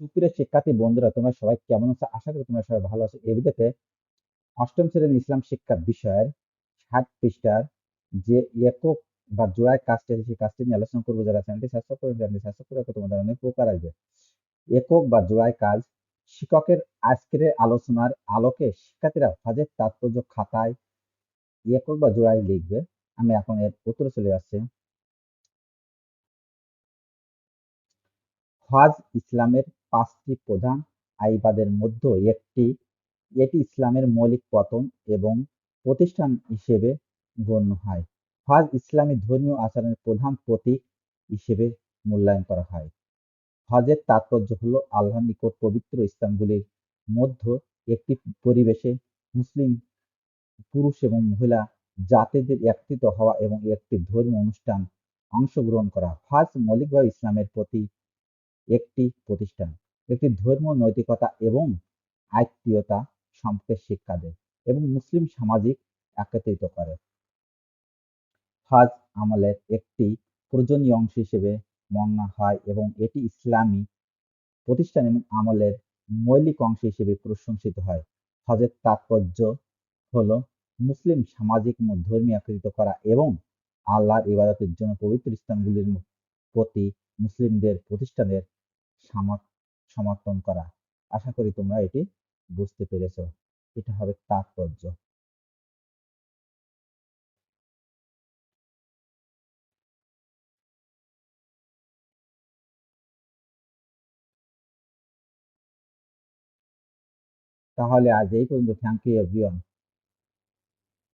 সুপ্রিয় শিক্ষার্থী বন্ধুরা, তোমরা সবাই কেমন আছো? আশা করি তোমরা সবাই ভালো আছো। এই ভিডিওতে অষ্টম শ্রেণির ইসলাম শিক্ষা বিষয়ের ষাট পৃষ্ঠার যে একক বা জোড়ায় কাজটি আছে, সেই কাজটি নিয়ে আলোচনা করব। যারা চ্যানেলটি সাবস্ক্রাইব করে চ্যানেলটি সাবস্ক্রাইব করে তোমাদের অনেক উপকার আসবে। একক বা জোড়ায় কাজ, শিক্ষকের আজকের আলোচনার আলোকে শিক্ষার্থীরা হজের তাৎপর্য খাতায় একক বা জোড়ায় লিখবে। আমি এখন এর উত্তরে চলে যাচ্ছি। হজ ইসলামের পাঁচটি প্রধান আইবাদের মধ্যে একটি, এটি ইসলামের মৌলিক পতন এবং প্রতিষ্ঠান হিসেবে গণ্য হয়। হজ ইসলামী ধর্মীয় আচরণের প্রধান প্রতীক হিসেবে মূল্যায়ন করা হয়। হজের তাৎপর্য হল আল্লাহর নিকট পবিত্র স্থানগুলির মধ্যে একটি পরিবেশে মুসলিম পুরুষ এবং মহিলা জাতিদের একত্রিত হওয়া এবং একটি ধর্মীয় অনুষ্ঠান অংশগ্রহণ করা। হজ মৌলিকভাবে ইসলামের প্রতি একটি প্রতিষ্ঠান। একটি ধর্মীয় নৈতিকতা এবং আত্মীয়তা সম্পর্কে শিক্ষা দেয় এবং মুসলিম সামাজিক একত্রিত করে। হজ আমলের একটি প্রয়োজনীয় অংশ হিসেবে মনে হয় এবং এটি ইসলামী প্রতিষ্ঠান এবং আমলের মৌলিক অংশ হিসেবে প্রশংসিত হয়। হজের তাৎপর্য হল মুসলিম সামাজিক ধর্মীয় একত্রিত করা এবং আল্লাহর ইবাদতের জন্য পবিত্র স্থানগুলির প্রতি মুসলিমদের প্রতিষ্ঠানের সমর্থন করা। আশা করি তোমরা এটি বুঝতে পেরেছ। এটা হবে তাৎপর্য। তাহলে আজ এই পর্যন্ত। Thank you everyone